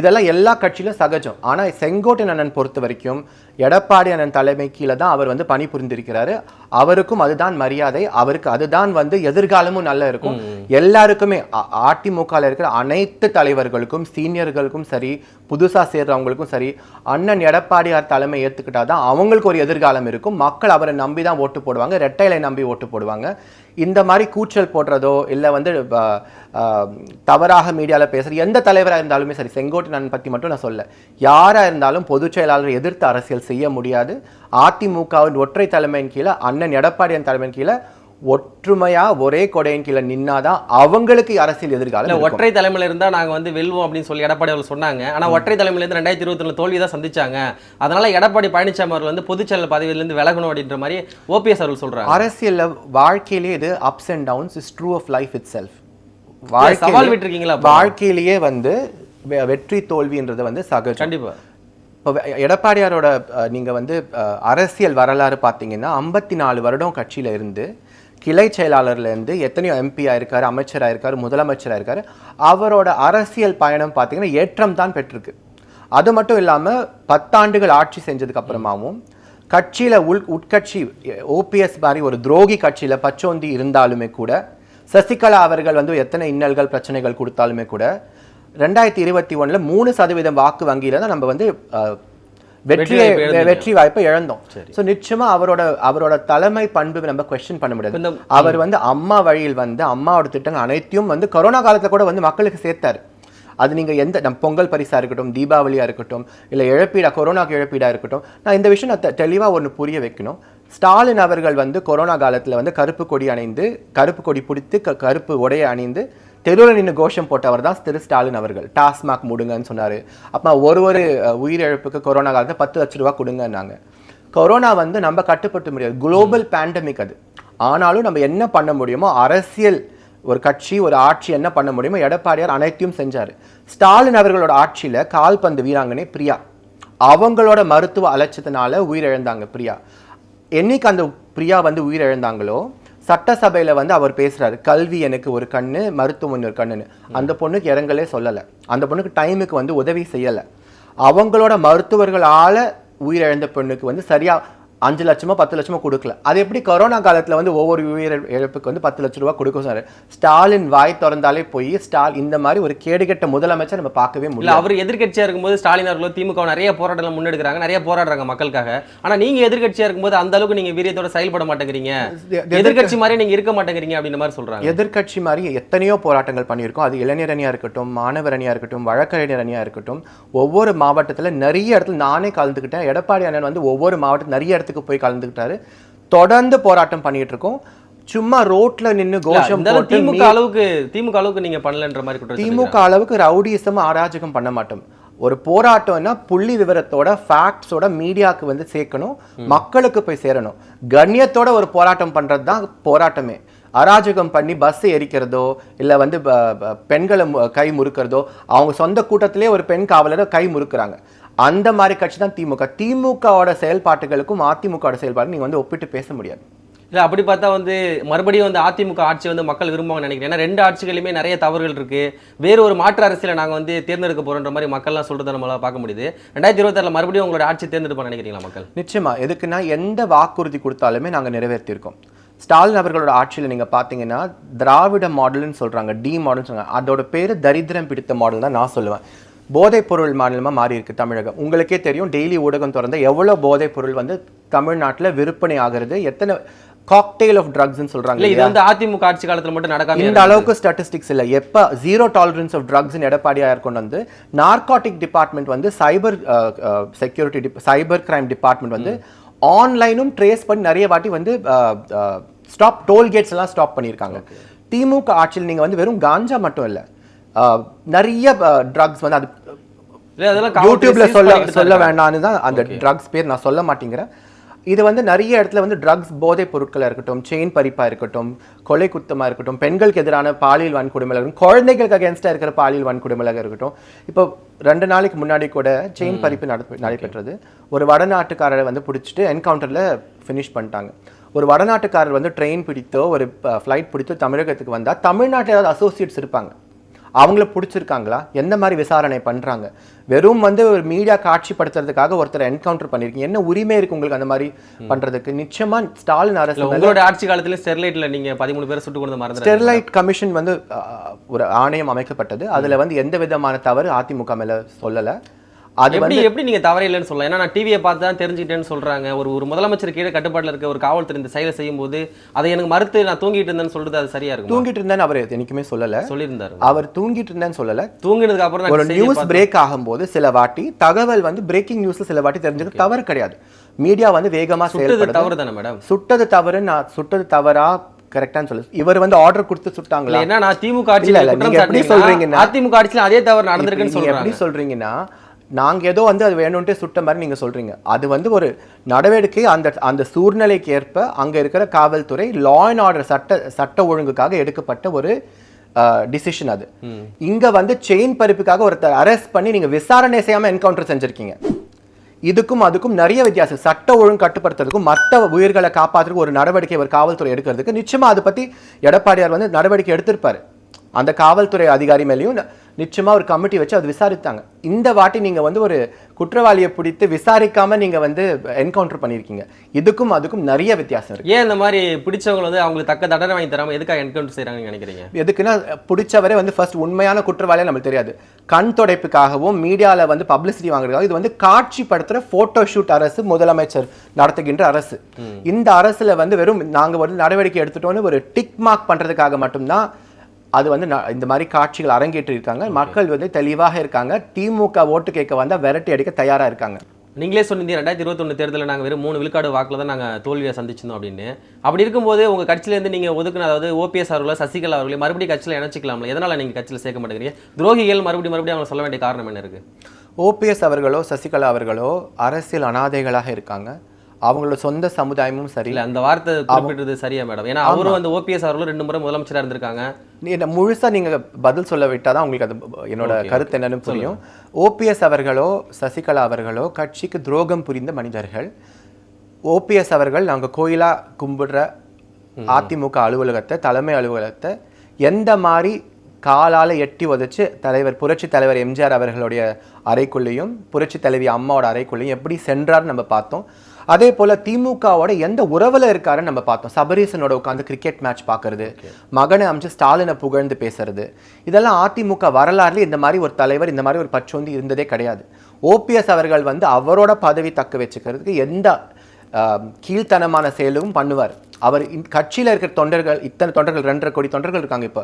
C: இதெல்லாம் எல்லா கட்சியிலும் சகஜம். ஆனா செங்கோட்டையன் அண்ணன் பொறுத்த வரைக்கும் எடப்பாடி அண்ணன் தலைமை கீழே தான் அவர் வந்து பணி புரிந்திருக்கிறாரு. அவருக்கும் அதுதான் மரியாதை அவருக்கு அதுதான் வந்து எதிர்காலமும் நல்லா இருக்கும். எல்லாருக்குமே அ- அதிமுகல இருக்கிற அனைத்து தலைவர்களுக்கும் சீனியர்களுக்கும் சரி புதுசா சேர்றவங்களுக்கும் சரி அண்ணன் எடப்பாடியார் தலைமை ஏத்துக்கிட்டாதான் அவங்களுக்கு ஒரு எதிர்காலம் இருக்கும். மக்கள் அவரை நம்பி தான் ஓட்டு போடுவாங்க ரெட்டையிலை நம்பி ஓட்டு போடுவாங்க. இந்த மாதிரி கூச்சல் போடுறதோ இல்லை வந்து தவறாக மீடியாவில் பேசுகிற எந்த தலைவராக இருந்தாலுமே சரி செங்கோட்டையன் பற்றி மட்டும் நான் சொல்ல. யாராக இருந்தாலும் பொதுச் செயலாளர் எதிர்த்து அரசியல் செய்ய முடியாது. அதிமுகவின் ஒற்றை தலைமையின் கீழே அண்ணன் எடப்பாடியின் தலைமையின் கீழே ஒற்றுமையா ஒரே கொடையின் கீழே நின்னாதான் அவங்களுக்கு அரசியல் எதிர்காலம்.
B: ஒற்றை தலைமையில இருந்தா நாங்க வந்து வெல்வோம் அப்படின்னு சொல்லி எடப்பாடி அவர்கள் சொன்னாங்க. ஆனா ஒற்றை தலைமையில இருந்து ரெண்டாயிரத்தி இருபத்தி தோல்வி தான் சந்திச்சாங்க. அதனால எடப்பாடி பழனிசாமி அவர்கள் வந்து பொதுச்செயலர் பதவியில இருந்து விலகணும் அப்படின்ற மாதிரி ஓபிஎஸ் அவர்கள் சொல்றாங்க.
C: அரசியல்ல வாழ்க்கையிலேயே இது ups and downs is true of life itself
B: சவால் விட்டிருக்கீங்களா?
C: வாழ்க்கையிலேயே வந்து வெற்றி தோல்வின்றது வந்து சகஜம்
B: கண்டிப்பா.
C: இப்போ எடப்பாடியாரோட அஹ், நீங்க வந்து அரசியல் வரலாறு பார்த்தீங்கன்னா ஐம்பத்தி நாலு வருடம் கட்சியில இருந்து கிளை செயலாளர்லேருந்து எத்தனையோ எம்பி இருக்கார் அமைச்சராக இருக்கார் முதலமைச்சராக இருக்கார் அவரோட அரசியல் பயணம் பார்த்திங்கன்னா ஏற்றம் தான் பெற்றிருக்கு. அது மட்டும் இல்லாமல் பத்தாண்டுகள் ஆட்சி செஞ்சதுக்கு அப்புறமாவும் கட்சியில் உள் உட்கட்சி ஓபிஎஸ் மாதிரி ஒரு துரோகி கட்சியில் பச்சோந்தி இருந்தாலுமே கூட சசிகலா அவர்கள் வந்து எத்தனை இன்னல்கள் பிரச்சனைகள் கொடுத்தாலுமே கூட ரெண்டாயிரத்தி இருபத்தி ஒன்றில் மூணு சதவீதம் வாக்கு வங்கியில் தான் நம்ம வந்து வெற்றியை. வெற்றி வாய்ப்பை இழந்தோம். ஸோ நிச்சயமா அவரோட அவரோட தலைமை பண்பு நம்ம கொஸ்டின் பண்ண முடியாது. அவர் வந்து அம்மா வழியில் வந்து அம்மாவோட திட்டங்கள் அனைத்தையும் வந்து கொரோனா காலத்துல கூட வந்து மக்களுக்கு சேர்த்தாரு. அது நீங்க எந்த நம்ம பொங்கல் பரிசா இருக்கட்டும் தீபாவளியா இருக்கட்டும் இல்ல இழப்பீடா கொரோனாக்கு இழப்பீடா இருக்கட்டும் நான் இந்த விஷயம் நான் தெ- தெளிவா ஒண்ணு புரிய வைக்கணும். ஸ்டாலின் அவர்கள் வந்து கொரோனா காலத்துல வந்து கருப்பு கொடி அணிந்து கருப்பு கொடி பிடித்து க- கருப்பு உடையை அணிந்து தெருவில் நின்று கோஷம் போட்டவர் தான் திரு ஸ்டாலின் அவர்கள். டாஸ்மாக் முடுங்கன்னு சொன்னாரு. அப்ப ஒரு ஒரு உயிரிழப்புக்கு கொரோனா காலத்துல பத்து லட்ச ரூபா கொடுங்கன்னாங்க. கொரோனா வந்து நம்ம கட்டுப்படுத்த முடியாது. குளோபல் பேண்டமிக் அது. ஆனாலும் நம்ம என்ன பண்ண முடியுமோ அரசியல் ஒரு கட்சி ஒரு ஆட்சி என்ன பண்ண முடியுமோ எடப்பாடியார் அனைத்தையும் செஞ்சாரு. ஸ்டாலின் அவர்களோட ஆட்சியில கால்பந்து வீராங்கனை பிரியா. அவங்களோட மருத்துவ அலட்சியத்தினால உயிரிழந்தாங்க பிரியா. என்னைக்கு அந்த பிரியா வந்து உயிரிழந்தாங்களோ சட்டசபையில் வந்து அவர் பேசுகிறாரு கல்வி எனக்கு ஒரு கண்ணு மருத்துவம் ஒரு கண்ணுன்னு. அந்த பொண்ணுக்கு இறங்கலே சொல்லலை. அந்த பொண்ணுக்கு டைமுக்கு வந்து உதவி செய்யலை. அவங்களோட மருத்துவர்களால உயிரிழந்த பெண்ணுக்கு வந்து சரியா அஞ்சு லட்சமோ பத்து லட்சமோ கொடுக்கல. அது எப்படி கொரோனா காலத்துல வந்து ஒவ்வொரு உயிர் இழப்புக்கு வந்து பத்து லட்ச ரூபா கொடுக்க சொன்னாரு ஸ்டாலின் வாய் திறந்தாலே போய் ஸ்டால் இந்த மாதிரி ஒரு கேடுகெட்ட முதலமைச்சர் நம்ம பார்க்கவே முடியல
B: அவர் எதிர்க்கட்சியா இருக்கும்போது ஸ்டாலின் அவர்களும் திமுக நிறைய போராட்டங்கள் முன்னெடுக்கிறாங்க நிறைய போராடுறாங்க மக்களுக்காக. ஆனா நீங்க எதிர்க்கட்சியா இருக்கும்போது அந்த அளவுக்கு நீங்க வீரியத்தோட செயல்பட மாட்டேங்கிறீங்க. எதிர்க்கட்சி மாதிரி நீங்க இருக்க மாட்டேங்கிறீங்க அப்படின்ற மாதிரி சொல்றாங்க.
C: எதிர்க்கட்சி மாதிரி எத்தனையோ போராட்டங்கள் பண்ணியிருக்கோம். அது இளைஞர் அணியா இருக்கட்டும் மாணவர் அணியா இருக்கட்டும் வழக்கறிஞர் அணியா இருக்கட்டும் ஒவ்வொரு மாவட்டத்துல நிறைய இடத்துல நானே கலந்துக்கிட்டேன். எடப்பாடி அண்ணன் வந்து ஒவ்வொரு மாவட்டம் நிறைய இடத்துக்கு போய் கலந்துக்கிட்டாரு. தொடர்ந்து போராட்டம் பண்ணிட்டு இருக்கோம் சும்மா ரோட்ல நின்னு கோஷம்
B: திமுக அளவுக்கு திமுக அளவுக்கு நீங்க பண்ணலன்ற மாதிரி
C: திமுக அளவுக்கு ரவுடிசம் அராஜகம் பண்ண மாட்டோம். ஒரு போராட்டம்னா புள்ளி விவரத்தோட ஃபேக்ட்ஸோட மீடியாவுக்கு வந்து சேர்க்கணும். மக்களுக்கு போய் சேரணும். கண்ணியத்தோட ஒரு போராட்டம் பண்றது தான் போராட்டமே. அராஜகம் பண்ணி பஸ் எரிக்கிறதோ இல்லை வந்து பெண்களை கை முறுக்கிறதோ அவங்க சொந்த கூட்டத்திலே ஒரு பெண் காவலரை கை முறுக்குறாங்க. அந்த மாதிரி கட்சி தான் திமுக. திமுகவோட செயல்பாட்டுகளுக்கும் அதிமுகவோட செயல்பாடு நீங்க வந்து ஒப்பிட்டு பேச முடியாது.
B: இல்ல அப்படி பார்த்தா வந்து மறுபடியும் வந்து அதிமுக ஆட்சி வந்து மக்கள் விரும்புவாங்கன்னு நினைக்கிறேன். ஏன்னா ரெண்டு ஆட்சிகளுமே நிறைய தவறுகள் இருக்கு. வேற ஒரு மாற்று அரசியலை நாங்க வந்து தேர்ந்தெடுக்க போறோன்ற மாதிரி மக்கள்லாம் சொல்றதை நம்மளால பார்க்க முடியுது. ரெண்டாயிரத்தி இருபத்தாறுல மறுபடியும் உங்களோட ஆட்சி தேர்ந்தெடுப்பான்னு நினைக்கிறீங்களா மக்கள்?
C: நிச்சயமா. எதுக்குன்னா எந்த வாக்குறுதி கொடுத்தாலுமே நாங்க நிறைவேற்றியிருக்கோம் ஸ்டாலின் அவர்களோட ஆட்சியில நீங்க பாத்தீங்கன்னா திராவிட மாடல்னு சொல்றாங்க டி மாடல்னு சொல்றாங்க. அதோட பேரு தரித்திரம் பிடித்த மாடல் தான் நான் சொல்லுவேன். போதைப் பொருள் மாநிலமா மாறி இருக்கு தமிழகம். உங்களுக்கே தெரியும் டெய்லி ஊடகம் திறந்த எவ்வளவு போதைப் பொருள் வந்து தமிழ்நாட்டுல விற்பனை ஆகிறது எத்தனை காக்டெயில் ஆஃப் ட்ரக்ஸ்னு சொல்றாங்க
B: இல்ல இது? வந்து அதிமுக ஆட்சி காலத்துல மட்டும் நடக்காம
C: இந்த அளவுக்கு ஸ்டாட்டிஸ்டிக்ஸ் இல்ல. எப்ப ஜீரோ டாலரன்ஸ் ஆஃப் ட்ரக்ஸ் எடப்பாடியார் கொண்டு வந்து நார்காட்டிக் டிபார்ட்மெண்ட் வந்து cyber security cyber crime department வந்து ஆன்லைனும் ட்ரேஸ் பண்ணி நிறைய வாட்டி வந்து ஸ்டாப் டோல்கேட்ஸ் எல்லாம் ஸ்டாப் பண்ணியிருக்காங்க. திமுக ஆட்சியில் நீங்க வந்து வெறும் காஞ்சா மட்டும் இல்ல நிறைய ட்ரக்ஸ் வந்து அது யூடியூப்ல சொல்ல சொல்ல. வேண்டாம்னு தான் அந்த ட்ரக்ஸ் பேர் நான் சொல்ல மாட்டேங்கிறேன். இது வந்து நிறைய இடத்துல வந்து ட்ரக்ஸ் போதைப் பொருட்களா இருக்கட்டும் செயின் பறிப்பா இருக்கட்டும் கொலை குத்தமா இருக்கட்டும் பெண்களுக்கு எதிரான பாலியல் வன்கொடுமையாக இருக்கட்டும் குழந்தைகளுக்கு அகேன்ஸ்டா இருக்கிற பாலியல் வன்கொடுமையாக இருக்கட்டும். இப்போ ரெண்டு நாளைக்கு முன்னாடி கூட செயின் பறிப்பு நடப்பு நடைபெற்றது. ஒரு வடநாட்டுக்காரரை வந்து பிடிச்சிட்டு என்கவுண்டர்ல ஃபினிஷ் பண்ணிட்டாங்க. ஒரு வடநாட்டுக்காரர் வந்து ட்ரெயின் பிடித்தோ ஒரு ஃப்ளைட் பிடித்தோ தமிழகத்துக்கு வந்தா தமிழ்நாட்டில் ஏதாவது அசோசியேட்ஸ் இருப்பாங்க. அவங்கள பிடிச்சிருக்காங்களா? எந்த மாதிரி விசாரணை பண்றாங்க? வெறும் வந்து ஒரு மீடியா காட்சிப்படுத்துறதுக்காக ஒருத்தர் என்கவுண்டர் பண்ணிருக்கீங்க. என்ன உரிமை இருக்கு உங்களுக்கு அந்த மாதிரி பண்றதுக்கு? நிச்சயமா ஸ்டாலின் அரசு
B: உங்களுடைய ஆட்சி காலத்துல ஸ்டெர்லைட்ல நீங்க பதிமூணு பேரை சுட்டு கொண்டு மறந்து
C: ஸ்டெர்லைட் கமிஷன் வந்து ஒரு ஆணையம் அமைக்கப்பட்டது. அதுல வந்து எந்த விதமான தவறு அதிமுக மேல சொல்லல. அது
B: எப்படி எப்படி நீங்க தவறே இல்லைன்னு சொல்லலாம்? ஏன்னா நான் டிவியை பார்த்து தான் தெரிஞ்சுக்கிட்டேன்னு சொல்றாங்க. ஒரு ஒரு முதலமைச்சர் கீழே கட்டுப்பாட்டுல இருக்க ஒரு காவல்துறை இந்த செயலை செய்யும் போது அதை எனக்கு மறுத்து நான் தூங்கிட்டு இருந்தேன்னு சொல்றது அது சரியா இருக்கும்?
C: தூங்கிட்டு இருந்தேன்னு அவர் என்னைக்குமே சொல்லல.
B: சொல்லியிருந்தாரு.
C: அவர் தூங்கிட்டு இருந்தேன்னு சொல்லல.
B: தூங்கினதுக்கு அப்புறம்
C: ஒரு நியூஸ் பிரேக் ஆகும்போது சில வாட்டி தகவல் வந்து பிரேக்கிங் நியூஸ் சில வாட்டி தெரிஞ்சுக்க தவறு கிடையாது. மீடியா வந்து வேகமா
B: சுட்டது
C: செயல்படுது.
B: தவறு தானே மேடம்
C: சுட்டது தவறு நான் சுட்டது தவறா கரெக்டான்னு சொல்லு இவர் வந்து ஆர்டர் கொடுத்து சுட்டாங்களா?
B: என்ன நான் திமுக ஆட்சியில
C: எப்படி சொல்றீங்கன்னா-
B: அதிமுக ஆட்சியில அதே தவறு நடந்திருக்குன்னு
C: நீங்க எப்படி
B: சொல்றாங்க.
C: சொல்றீங்கன்னா நாங்க ஏதோ வந்து அது வேணும்ட்டே சுட்ட மாதிரி நீங்க சொல்றீங்க. அது வந்து ஒரு நடவடிக்கை அந்த அந்த சூழ்நிலைக்கு ஏற்ப அங்க இருக்கிற காவல்துறை லா அண்ட் ஆர்டர் சட்ட சட்ட ஒழுங்குக்காக எடுக்கப்பட்ட ஒரு டிசிஷன் அது. இங்க வந்து செயின் பறிப்புக்காக ஒருத்தர் அரெஸ்ட் பண்ணி நீங்க விசாரணை செய்யாம என்கவுண்டர் செஞ்சிருக்கீங்க. இதுக்கும் அதுக்கும் நிறைய வித்தியாசம். சட்ட ஒழுங்கு கட்டுப்படுத்துறதுக்கும் மற்ற உயிர்களை காப்பாற்றுறதுக்கு ஒரு நடவடிக்கை ஒரு காவல்துறை எடுக்கிறதுக்கு நிச்சயமா அதை பத்தி எடப்பாடியார் வந்து நடவடிக்கை எடுத்திருப்பாரு. அந்த காவல்துறை அதிகாரி மேலேயும் ந- நிச்சயமா ஒரு கமிட்டி வச்சு அது விசாரித்தாங்க. இந்த வாட்டி நீங்க வந்து ஒரு குற்றவாளியை பிடித்து விசாரிக்காம நீங்க வந்து என்கவுண்டர் பண்ணியிருக்கீங்க. இதுக்கும் அதுக்கும் நிறைய வித்தியாசம் இருக்கு.
B: ஏன் இந்த மாதிரி பிடிச்சவங்க வந்து அவங்களுக்கு தக்க தண்டனை வாங்கி தராம எதுக்காக என்கவுண்டர் செய்றாங்கன்னு நினைக்கிறீங்க?
C: எதுக்குன்னா பிடிச்சவரே வந்து ஃபர்ஸ்ட் உண்மையான குற்றவாளியா நம்மளுக்கு தெரியாது. கண் துடைப்புக்காகவும் மீடியால வந்து பப்ளிசிட்டி வாங்குறதுக்காக இது வந்து காட்சிப்படுத்துற போட்டோ ஷூட் அரசு முதலமைச்சர் நடத்துகின்ற அரசு. இந்த அரசுல வந்து வெறும் நாங்க வந்து நடவடிக்கை எடுத்துட்டோம்னு ஒரு டிக் மார்க் பண்றதுக்காக மட்டும்தான் அது வந்து இந்த மாதிரி காட்சிகள் அரங்கேற்றி இருக்காங்க மக்கள் வந்து தெளிவாக இருக்காங்க. திமுக ஓட்டு கேட்க வந்தா விரட்டி அடிக்க தயாரா இருக்காங்க.
B: நீங்களே சொன்னீங்க ரெண்டாயிரத்தி இருபத்தொன்னு தேர்தலில் நாங்கள் வெறும் மூணு விழுக்காடு வாக்கில் தான் நாங்கள் தோல்வியை சந்திச்சிருந்தோம் அப்படின்னு. அப்படி இருக்கும்போது உங்கள் கட்சியிலேருந்து நீங்கள் ஒதுக்குன அதாவது ஓபிஎஸ் அவர்களோ சசிகலா அவர்களே மறுபடியும் கட்சியில் இணைச்சிக்கலாம்ல? எதனால் நீங்கள் கட்சியில் சேர்க்க மாட்டேங்கிறீங்க? துரோகிகள் மறுபடியும் மறுபடியும் அவங்க சொல்ல வேண்டிய காரணம் என்ன இருக்குது
C: ஓபிஎஸ் அவர்களோ சசிகலா அவர்களோ அரசியல் அனாதைகளாக இருக்காங்க. அவங்களோட சொந்த சமுதாயமும் சரி.
B: இல்லை அந்த வார்த்தை குறிப்பிட்டது சரியா மேடம்? ஏன்னா அவரும் அந்த ஓபிஎஸ் அவர்களும் ரெண்டு முறை முதலமைச்சராக இருந்திருக்காங்க.
C: முழுசா நீங்க பதில் சொல்ல விட்டாதான் உங்களுக்கு அது என்னோட கருத்து என்னன்னு புரியும். ஓபிஎஸ் அவர்களோ சசிகலா அவர்களோ கட்சிக்கு துரோகம் புரிந்த மனிதர்கள். ஓபிஎஸ் அவர்கள் நாங்க கோயிலா கும்பிடுற அதிமுக அலுவலகத்தை தலைமை அலுவலகத்தை எந்த மாதிரி காலால எட்டி உதைச்சு தலைவர் புரட்சி தலைவர் எம்ஜிஆர் அவர்களுடைய அறைக்குள்ளேயும் புரட்சி தலைவி அம்மாவோட அறைக்குள்ளேயும் எப்படி சென்றார்னு நம்ம பார்த்தோம். அதே போல திமுகவோட எந்த உறவுல இருக்காருன்னு நம்ம பார்த்தோம். சபரீசனோட உட்காந்து கிரிக்கெட் மேட்ச் பார்க்கறது மகனை அமைச்சு ஸ்டாலினை புகழ்ந்து பேசுறது இதெல்லாம் அதிமுக வரலாறுல இந்த மாதிரி ஒரு தலைவர் இந்த மாதிரி ஒரு பச்சோந்தி இருந்ததே கிடையாது. ஓபிஎஸ் அவர்கள் வந்து அவரோட பதவி தக்க வச்சுக்கிறதுக்கு எந்த கீழ்த்தனமான செயலும் பண்ணுவார். அவர் கட்சியில இருக்கிற தொண்டர்கள் இத்தனை தொண்டர்கள் ரெண்டரை கோடி தொண்டர்கள் இருக்காங்க இப்போ.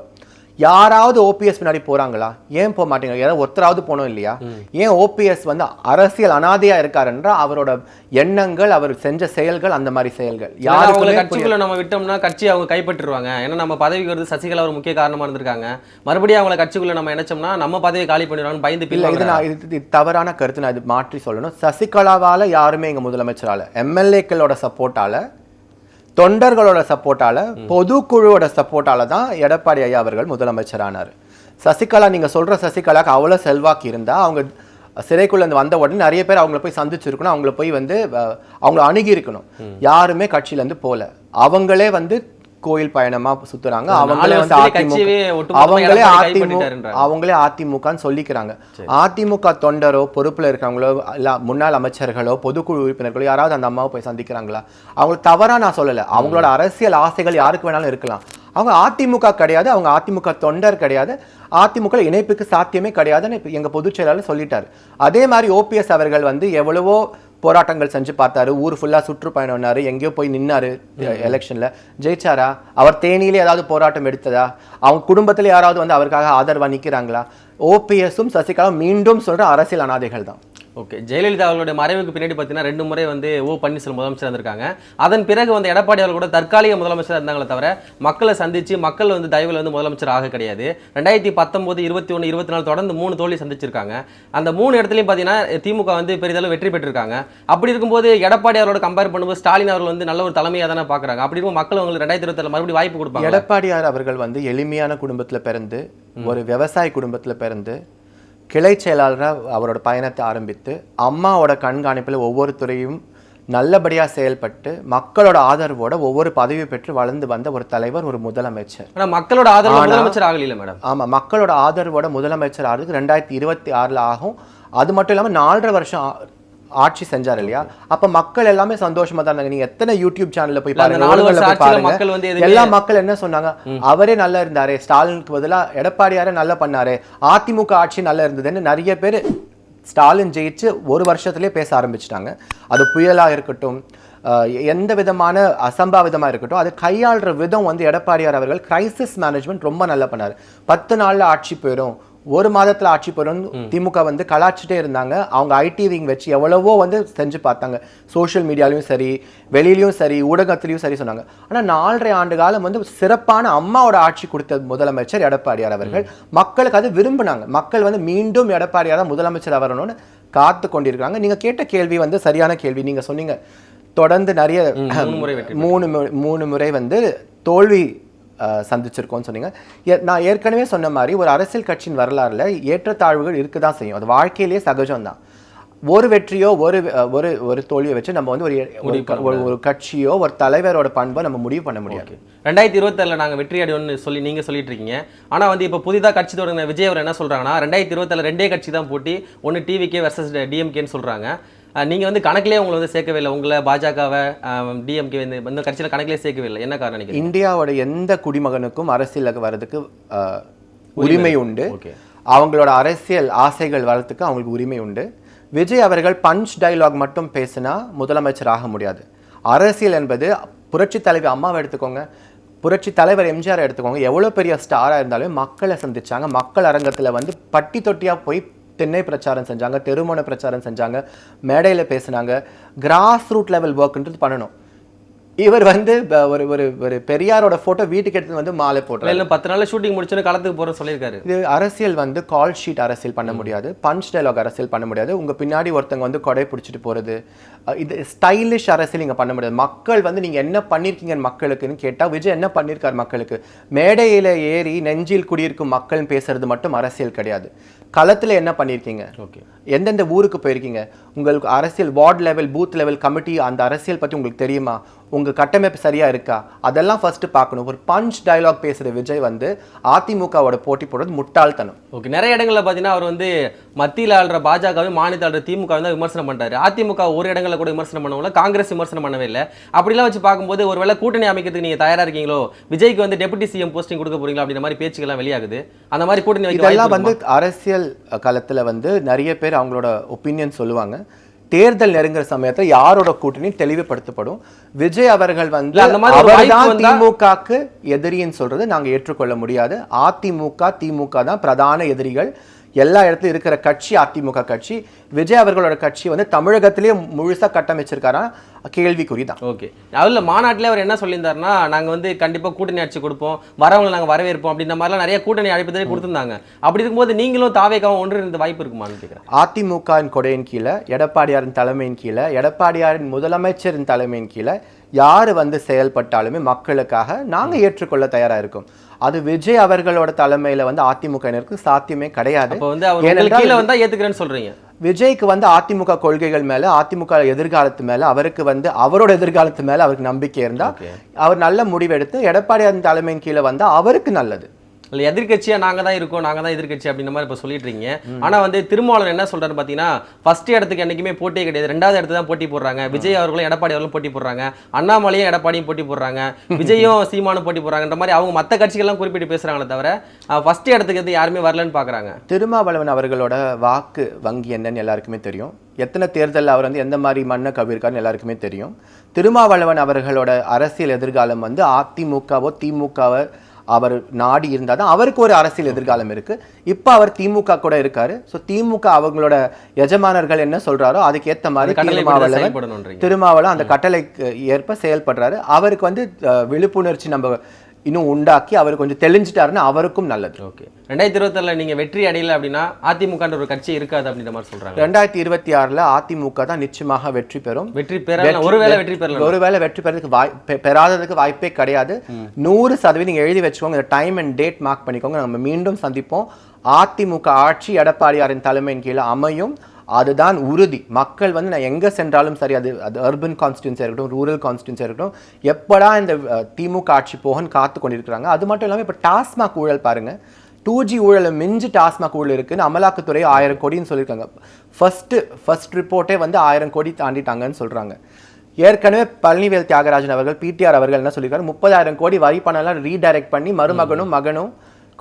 C: யாராவது ஓபிஎஸ் பின்னாடி போறாங்களா? ஏன் போக மாட்டேங்க? யாராவது ஒருத்தராவது போனோம் இல்லையா? ஏன் ஓபிஎஸ் வந்து அரசியல் அனாதையா இருக்காருன்றா அவரோட எண்ணங்கள் அவர் செஞ்ச செயல்கள் அந்த மாதிரி செயல்கள். புரியாது.
B: கட்சிக்குள்ள நம்ம விட்டோம்னா கட்சி அவங்க கைப்பற்றிடுவாங்க ஏன்னா நம்ம பதவிக்கு வருது சசிகலா ஒரு முக்கிய காரணமா இருந்திருக்காங்க. மறுபடியும் அவங்கள கட்சிக்குள்ள நம்ம இணைச்சோம்னா நம்ம பதவியை காலி பண்ணிடுவாங்கன்னு பயந்து
C: இல்ல இது நான் இது இது தவறான கருத்து. நான் இது மாற்றி சொல்லணும். சசிகலாவால யாருமே எங்க முதலமைச்சரால எம்எல்ஏக்களோட சப்போர்ட்டால தொண்டர்களோட சப்போர்ட்டால பொதுக்குழுவோட சப்போர்ட்டால தான் எடப்பாடி ஐயா அவர்கள் முதலமைச்சரானார். சசிகலா நீங்க சொல்ற சசிகலாக்கு அவ்வளவு செல்வாக்கு இருந்தா அவங்க சிறைக்குள்ள இருந்து வந்த உடனே நிறைய பேர் அவங்கள போய் சந்திச்சிருக்கணும் அவங்கள போய் வந்து அவங்கள அணுகி இருக்கணும் யாருமே கட்சியில இருந்து போல. அவங்களே வந்து கோயில் பயணமா சுத்துறாங்க. அவங்களே வந்து அதிமுக அவங்களே அதிமுக. அவங்களே அதிமுகன்னு சொல்லிக்கிறாங்க. அதிமுக தொண்டரோ பொறுப்புல இருக்கிறவங்களோ இல்ல முன்னாள் அமைச்சர்களோ பொதுக்குழு உறுப்பினர்களோ யாராவது அந்த அம்மாவை போய் சந்திக்கிறாங்களா? அவங்களுக்கு தவறா நான் சொல்லல. அவங்களோட அரசியல் ஆசைகள் யாருக்கு வேணாலும் இருக்கலாம். அவங்க அதிமுக கிடையாது அவங்க அதிமுக தொண்டர் கிடையாது அதிமுக இணைப்புக்கு சாத்தியமே கிடையாதுன்னு எங்க பொதுச் செயலாளர் சொல்லிட்டாரு. அதே மாதிரி ஓபிஎஸ் அவர்கள் வந்து எவ்வளவோ போராட்டங்கள் செஞ்சு பார்த்தாரு. ஊர் ஃபுல்லா சுற்றுப்பயணம்னாரு. எங்கேயோ போய் நின்னாரு எலெக்ஷன்ல ஜெயிச்சாரா? அவர் தேனியிலே ஏதாவது போராட்டம் எடுத்ததா? அவங்க குடும்பத்துல யாராவது வந்து அவருக்காக ஆதரவா நிக்கிறாங்களா? ஓபிஎஸும் சசிகலா மீண்டும் சொல்ற அரசியல் அனாதைகள் தான்
B: ஓகே. ஜெயலலிதா அவர்களுடைய மறைவுக்கு பின்னாடி பார்த்தீங்கன்னா ரெண்டு முறை வந்து ஓ பன்னீர்செல்வம் முதலமைச்சர் இருந்திருக்காங்க. அதன் பிறகு வந்து எடப்பாடி அவர்கள் கூட தற்காலிக முதலமைச்சர் இருந்தாங்களே தவிர மக்களை சந்திச்சு மக்கள் வந்து தயவில் வந்து முதலமைச்சர் ஆக கிடையாது. ரெண்டாயிரத்தி பத்தொன்பது இருபத்தி ஒன்று இருபத்தி நாலு தொடர்ந்து மூணு தோல்வி சந்திச்சிருக்காங்க. அந்த மூணு இடத்துலையும் பார்த்தீங்கன்னா திமுக வந்து பெரிதளவு வெற்றி பெற்றிருக்காங்க. அப்படி இருக்கும்போது எடப்பாடி அவரோட கம்பேர் பண்ணும்போது ஸ்டாலின் அவர்கள் வந்து நல்ல ஒரு தலைமையாக தானே பார்க்குறாங்க அப்படி இருக்கும் மக்கள் அவங்களுக்கு ரெண்டாயிரத்தி இருபத்தி மறுபடியும் வாய்ப்பு கொடுப்பாங்க
C: எடப்பாடியார் அவர்கள் வந்து எளிமையான குடும்பத்துல பிறந்து ஒரு விவசாய குடும்பத்துல பிறந்து கிளை செயலாளராக அவரோட பயணத்தை ஆரம்பித்து அம்மாவோட கண்காணிப்பில் ஒவ்வொரு துறையும் நல்லபடியா செயல்பட்டு மக்களோட ஆதரவோட ஒவ்வொரு பதவி பெற்று வளர்ந்து வந்த ஒரு தலைவர் ஒரு முதலமைச்சர்.
B: ஆனா மக்களோட ஆதரவு முதலமைச்சர் ஆகலையில மேடம்.
C: ஆமா மக்களோட ஆதரவோட முதலமைச்சர் ஆகிறதுக்கு ரெண்டாயிரத்தி இருபத்தி ஆறுல ஆகும். அது மட்டும் இல்லாம நாலரை வருஷம் ஆட்சி செஞ்சார் இல்லையா? அப்ப மக்கள் எல்லாமே சந்தோஷமா தான் இருந்தாங்க. நீங்க எத்தனை யூடியூப் சேனல்ல போய் பாருங்க எல்லா மக்கள் என்ன சொன்னாங்க? அவரே நல்லா இருந்தாரே. ஸ்டாலினுக்கு பதிலா எடப்பாடியாரே நல்லா பண்ணாரு. அதிமுக ஆட்சி நல்லா இருந்ததுன்னு நிறைய பேர் ஸ்டாலின் ஜெயிச்சு ஒரு வருஷத்துலயே பேச ஆரம்பிச்சிட்டாங்க. அது புயலா இருக்கட்டும் எந்த விதமான அசம்பாவிதமா இருக்கட்டும் அது கையாளுற விதம் வந்து எடப்பாடியார் அவர்கள் கிரைசிஸ் மேனேஜ்மெண்ட் ரொம்ப நல்லா பண்ணாரு. பத்து நாள்ல ஆட்சி போயிடும். ஒரு மாதத்துல ஆட்சி போயிடும் திமுக வந்து கலாச்சிட்டே இருந்தாங்க. அவங்க ஐடி விங் வச்சு எவ்வளவோ வந்து செஞ்சு பார்த்தாங்க. சோஷியல் மீடியாலையும் சரி வெளியிலயும் சரி ஊடகத்திலையும் சரி சொன்னாங்க. ஆனா நாலரை ஆண்டு காலம் வந்து சிறப்பான அம்மாவோட ஆட்சி கொடுத்த முதலமைச்சர் எடப்பாடியார் அவர்கள். மக்களுக்கு அது விரும்பினாங்க. மக்கள் வந்து மீண்டும் எடப்பாடியார் தான் முதலமைச்சர் வரணும்னு காத்து கொண்டிருக்காங்க நீங்க கேட்ட கேள்வி வந்து சரியான கேள்வி. நீங்க சொன்னீங்க. தொடர்ந்து நிறைய
B: மூணு முறை
C: மூணு முறை வந்து தோல்வி சந்திச்சிருக்கோம்னு சொன்னீங்க. நான் ஏற்கனவே சொன்ன மாதிரி ஒரு அரசியல் கட்சியின் வரலாறுல ஏற்றத்தாழ்வுகள் இருக்க தான் செய்யும். அது வாழ்க்கையிலேயே சகஜம் தான் ஒரு வெற்றியோ ஒரு ஒரு ஒரு தோல்வியை வச்சு நம்ம வந்து ஒரு ஒரு கட்சியோ ஒரு தலைவரோட பண்பை நம்ம முடிவு பண்ண முடியாது.
B: ரெண்டாயிரத்தி இருபத்தாறுல நாங்க வெற்றி அடைவோம்னு சொல்லி நீங்க சொல்லிட்டு இருக்கீங்க ஆனா வந்து இப்போ புதிதா கட்சி தொடங்கின விஜய் அவர் என்ன சொல்றாங்கன்னா ரெண்டாயிரத்தி இருபத்தாறுல ரெண்டே கட்சி தான் போட்டி. ஒன்னு டிவிகே வர்சஸ் டிஎம்கேன்னு சொல்றாங்க. அஹ் நீங்க வந்து கணக்கிலே உங்களை வந்து சேர்க்கவே இல்லை. உங்களை பாஜகவை டிஎம்கே வந்து இந்த கட்சியில கணக்கிலே சேர்க்கவே இல்லை. என்ன காரணம் நினைக்கிறீங்க?
C: இந்தியாவோட எந்த குடிமகனுக்கும் அரசியலுக்கு வர்றதுக்கு உரிமை உண்டு. அவங்களோட அரசியல் ஆசைகள் வளர்த்துக்கு அவங்களுக்கு உரிமை உண்டு. விஜய் அவர்கள் பஞ்ச் டயலாக் மட்டும் பேசினா முதலமைச்சர் ஆக முடியாது. அரசியல் என்பது புரட்சி தலைவி அம்மாவை எடுத்துக்கோங்க. புரட்சி தலைவர் எம்ஜிஆர் எடுத்துக்கோங்க. எவ்வளோ பெரிய ஸ்டாராக இருந்தாலும் மக்களை சந்திச்சாங்க. மக்கள் அரங்கத்தில் வந்து பட்டி தொட்டியாக போய் திண்ணை பிரச்சாரம் செஞ்சாங்க தெருமுனை பிரச்சாரம் செஞ்சாங்க மேடையில் பேசுனாங்க. கிராஸ் ரூட் லெவல் ஒர்க்ன்றது பண்ணணும். இவர் வந்து ஒரு ஒரு ஒரு பெரியாரோட ஃபோட்டோ வீட்டுக்கு எடுத்து வந்து மாலை போட்டுறாரு
B: இல்லை பத்து நாள்ல ஷூட்டிங் முடிச்சோன்னு களத்துக்கு போறேன்னு சொல்லியிருக்காரு.
C: இது அரசியல் வந்து கால் ஷீட் அரசியல் பண்ண முடியாது. பஞ்ச் டயலாக் அரசியல் பண்ண முடியாது. உங்க பின்னாடி ஒருத்தங்க வந்து கொடை பிடிச்சிட்டு அஹ் இது ஸ்டைலிஷ் அரசியல் நீங்க பண்ண முடியாது. மக்கள் வந்து நீங்க என்ன பண்ணிருக்கீங்க மக்களுக்குன்னு கேட்டா விஜய் என்ன பண்ணிருக்காரு மக்களுக்கு? மேடையில ஏறி நெஞ்சில் குடியிருக்கும் மக்கள் பேசுறது மட்டும் அரசியல் கிடையாது. களத்துல என்ன பண்ணிருக்கீங்க?
B: ஓகே.
C: எந்தெந்த ஊருக்கு போயிருக்கீங்க? உங்களுக்கு அரசியல் ward level booth level committee அந்த அரசியல் பத்தி உங்களுக்கு தெரியுமா? உங்க கட்டமைப்பு சரியா இருக்கா? அதெல்லாம் ஃபர்ஸ்ட் பார்க்கணும். ஒரு பஞ்ச் டயலாக் பேசுற விஜய் வந்து அதிமுகவோட போட்டி போடுறது முட்டாள்தனம்.
B: ஓகே. நிறைய இடங்கள்ல பார்த்தீங்கன்னா அவர் வந்து மத்தியில் ஆள்ற பாஜகவை மாநில ஆள்ற திமுக தான் விமர்சனம் பண்றாரு. அதிமுக ஒரு இடங்கள்ல கூட விமர்சனம் பண்ணவங்கள காங்கிரஸ் விமர்சனம் பண்ணவே இல்லை. அப்படிலாம் வச்சு பார்க்கும்போது ஒருவேளை கூட்டணி அமைக்கிறதுக்கு நீங்க தயாரா இருக்கீங்களோ? விஜய்க்கு வந்து டெபுட்டி சிஎம் போஸ்டிங் கொடுக்க போறீங்களா? அப்படின்ற மாதிரி பேச்சுக்கெல்லாம் வெளியாகுது. அந்த மாதிரி கூட்டணி
C: இதெல்லாம் வந்து அரசியல் களத்துல வந்து நிறைய பேர் அவங்களோட ஒப்பீனியன் சொல்லுவாங்க. தேர்தல் நெருங்குற சமயத்துல யாரோட கூட்டணி தெளிவுபடுத்தப்படும். விஜய் அவர்கள் வந்து அவர்தான் திமுகக்கு எதிரின்னு சொல்றது நாங்க ஏற்றுக்கொள்ள முடியாது. அதிமுக திமுக தான் பிரதான எதிரிகள். எல்லா இடத்துலயும் இருக்கிற கட்சி அதிமுக கட்சி விஜய் அவர்களோட கட்சி வந்து தமிழகத்திலேயே முழுசா கட்டமைச்சிருக்காரா? கேள்விக்குறி தான்
B: ஓகே. அதில் மாநாட்டில் அவர் என்ன சொல்லியிருந்தாருன்னா நாங்கள் வந்து கண்டிப்பாக கூட்டணி ஆட்சி கொடுப்போம் வரவங்களை நாங்கள் வரவேற்போம் அப்படின்ற மாதிரிலாம் நிறைய கூட்டணி அழைப்பதே கொடுத்துருந்தாங்க. அப்படி இருக்கும்போது நீங்களும் தாவேக்காவும் ஒன்று இருந்த வாய்ப்பு இருக்குமான்னு கேட்குறேன்
C: அதிமுகவின் கொடையின் கீழே எடப்பாடியாரின் தலைமையின் கீழே எடப்பாடியாரின் முதலமைச்சரின் தலைமையின் கீழே யார் வந்து செயல்பட்டாலுமே மக்களுக்காக நாங்க ஏற்றுக்கொள்ள தயாரா இருக்கோம். அது விஜய் அவர்களோட தலைமையில வந்து அதிமுகவினருக்கு சாத்தியமே கிடையாது.
B: வந்து ஏற்றுக்கிறேன்னு சொல்கிறீங்க
C: விஜய்க்கு வந்து அதிமுக கொள்கைகள் மேல அதிமுக எதிர்காலத்து மேல அவருக்கு வந்து அவரோட எதிர்காலத்து மேல அவருக்கு நம்பிக்கை இருந்தா. அவர் நல்ல முடிவெடுத்து எடப்பாடியாரின் தலைமையின் கீழே வந்தா அவருக்கு நல்லது.
B: இல்லை எதிர்கட்சியாக நாங்கள் தான் இருக்கோம் நாங்கள் தான் எதிர்கட்சி அப்படின்ற மாதிரி இப்போ சொல்லிட்டு இருக்கீங்க ஆனால் வந்து திருமாவளவன் என்ன சொல்றாரு பார்த்தீங்கன்னா ஃபர்ஸ்ட் இடத்துக்கு என்னைக்குமே போட்டியே கிடையாது. ரெண்டாவது இடத்துல தான் போட்டி போடுறாங்க. விஜய் அவர்களும் எடப்பாடி அவர்களும் போட்டி போடுறாங்க. அண்ணாமலையும் எடப்பாடியும் போட்டி போடுறாங்க. விஜயும் சீமானும் போட்டி போடுறாங்கன்ற மாதிரி அவங்க மற்ற கட்சிகள்லாம் குறிப்பிட்டு பேசுகிறாங்களே தவிர ஃபர்ஸ்ட் இடத்துக்கு வந்து யாருமே வரலன்னு பார்க்குறாங்க
C: திருமாவளவன் அவர்களோட வாக்கு வங்கி என்னன்னு எல்லாருக்குமே தெரியும். எத்தனை தேர்தலில் அவர் வந்து எந்த மாதிரி மண்ணை கவிருக்காருன்னு எல்லாருக்குமே தெரியும். திருமாவளவன் அவர்களோட அரசியல் எதிர்காலம் வந்து அதிமுகவோ திமுகவோ அவர் நாடி இருந்தால் தான் அவருக்கு ஒரு அரசியல் எதிர்காலம் இருக்கு. இப்போ அவர் திமுக கூட இருக்காரு. ஸோ திமுக அவங்களோட எஜமானர்கள் என்ன சொல்றாரோ அதுக்கு ஏத்த மாதிரி திருமாவளவன் திருமாவளவன் அந்த கட்டளைக்கு ஏற்ப செயல்படுறாரு. அவருக்கு வந்து விழிப்புணர்ச்சி நம்ம இன்னும் உண்டாக்கி அவர் கொஞ்சம் தெளிஞ்சிட்டாருன்னா அவருக்கும் நல்லது.
B: ஓகே. ரெண்டாயிரத்தி இருபத்தாறில் நீங்க வெற்றி அடையல அப்படின்னா அதிமுகன்ற ஒரு கட்சி இருக்காது அப்படின்ற மாதிரி சொல்றாங்க.
C: ரெண்டாயிரத்தி இருபத்தி ஆறுல அதிமுக தான் நிச்சயமாக வெற்றி பெறும்.
B: வெற்றி பெறலாம் ஒருவேளை வெற்றி பெறலாம்
C: ஒருவேளை வெற்றி பெறதுக்கு வாய் பெறாததுக்கு வாய்ப்பே கிடையாது. நூறு சதவீதம் நீங்க எழுதி வச்சுக்கோங்க. இந்த டைம் அண்ட் டேட் மார்க் பண்ணிக்கோங்க. நம்ம மீண்டும் சந்திப்போம். அதிமுக ஆட்சி எடப்பாடியாரின் தலைமையின் கீழே அமையும். அதுதான் உறுதி. மக்கள் வந்து நான் எங்கே சென்றாலும் சரி அது அது அர்பன் கான்ஸ்டியூன்ஸாக இருக்கட்டும் ரூரல் கான்ஸ்டியூன்ஸாக இருக்கட்டும் எப்படா இந்த திமுக ஆட்சி போகன்னு காத்து கொண்டிருக்கிறாங்க. அது மட்டும் இல்லாமல் இப்போ டாஸ்மாக் ஊழல் பாருங்க. டூ ஜி ஊழலை மிஞ்சி டாஸ்மாக் ஊழல் இருக்குன்னு அமலாக்கத்துறை ஆயிரம் கோடின்னு சொல்லியிருக்காங்க. ஃபர்ஸ்ட் ஃபர்ஸ்ட் ரிப்போர்ட்டே வந்து ஆயிரம் கோடி தாண்டிட்டாங்கன்னு சொல்றாங்க. ஏற்கனவே பழனிவேல் தியாகராஜன் அவர்கள் பிடிஆர் அவர்கள் என்ன சொல்லியிருக்காரு? முப்பதாயிரம் கோடி வரி பணம் எல்லாம் ரீடைரக்ட் பண்ணி மருமகனும் மகனும்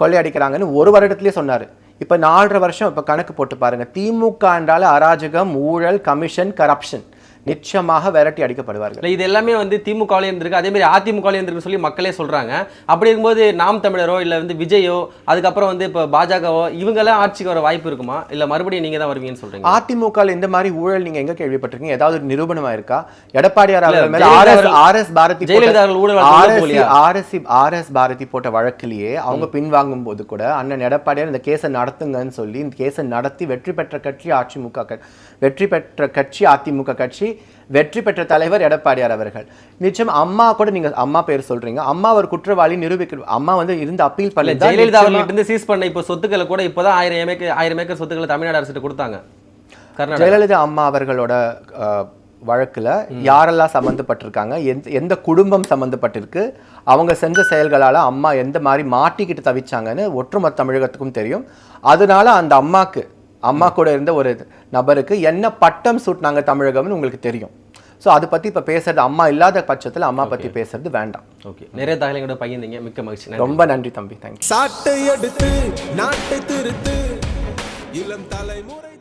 C: கொள்ளையடிக்கிறாங்கன்னு ஒரு வருடத்திலே சொன்னாரு. இப்ப நாலரை வருஷம் இப்ப கணக்கு போட்டு பாருங்க. திமுக என்றால் அராஜகம் ஊழல் கமிஷன் கரப்ஷன் நிச்சயமாக விரட்டி அடிக்கப்படுவார்கள்.
B: இது எல்லாமே வந்து திமுகவிலே இருந்திருக்கு. அதே மாதிரி அதிமுகவிலே இருந்திருக்கு சொல்லி மக்களே சொல்றாங்க. அப்படி இருக்கும்போது நாம் தமிழரோ இல்லை வந்து விஜயோ அதுக்கப்புறம் வந்து இப்போ பாஜகவோ இவங்கெல்லாம் ஆட்சிக்கு வர வாய்ப்பு இருக்குமா? இல்லை மறுபடியும் நீங்க தான் வருவீங்கன்னு சொல்றீங்க?
C: அதிமுக ல இந்த மாதிரி ஊழல் நீங்க எங்க கேள்விப்பட்டிருக்கீங்க? ஏதாவது ஒரு நிரூபணமா இருக்கா? எடப்பாடியார் அவர்கள் ஆர்எஸ் பாரதி
B: ஜெயலலிதா போகலையா?
C: ஆர்எஸ் பாரதி போட்ட வழக்கிலேயே அவங்க பின்வாங்கும் போது கூட அண்ணன் எடப்பாடியார் இந்த கேஸை நடத்துங்கன்னு சொல்லி இந்த கேஸை நடத்தி வெற்றி பெற்ற கட்சி அதிமுக வெற்றி பெற்ற கட்சி அதிமுக கட்சி வெற்றி பெற்ற தலைவர் எடப்பாடியார் அவர்கள். நிச்சயம் அம்மா கூட நீங்க அம்மா பேர் சொல்றீங்க. அம்மா ஒரு குற்றவாளி நிரூபிக்க அம்மா வந்து இருந்து அப்பீல்
B: இல்ல
C: பண்ணி
B: ஜெயலலிதா அவர்கள்ட்ட இருந்து சீஸ் பண்ண இப்போ சொத்துக்களை கூட இப்போதான் ஆயிரம் ஏக்கர் ஆயிரம் ஏக்கர் சொத்துக்களை தமிழ்நாடு அரசுட்டு கொடுத்தாங்க.
C: ஜெயலலிதா அம்மா அவர்களோட வழக்குல யாரெல்லாம் சம்மந்தப்பட்டிருக்காங்க? எந்த எந்த குடும்பம் சம்மந்தப்பட்டிருக்கு? அவங்க செஞ்ச செயல்களால அம்மா எந்த மாதிரி மாட்டிக்கிட்டு தவிச்சாங்கன்னு ஒட்டுமொத்த தமிழகத்துக்கும் தெரியும். அதனால அந்த அம்மாக்கு அம்மா கூட இருந்த ஒரு நபருக்கு என்ன பட்டம் சூட்டினாங்க தமிழகம்னு உங்களுக்கு தெரியும். ஸோ அதை பத்தி இப்ப பேசுறது அம்மா இல்லாத பட்சத்துல அம்மா பத்தி பேசுறது வேண்டாம்.
B: ஓகே நிறைய தகவல்களோட பகிர்ந்தீங்க. மிக்க மகிழ்ச்சி. நன்றி.
C: ரொம்ப நன்றி தம்பி. தேங்க்யூ
E: சாட்டை எடுத்து நாட்டை திருத்து இளம் தலைமுறை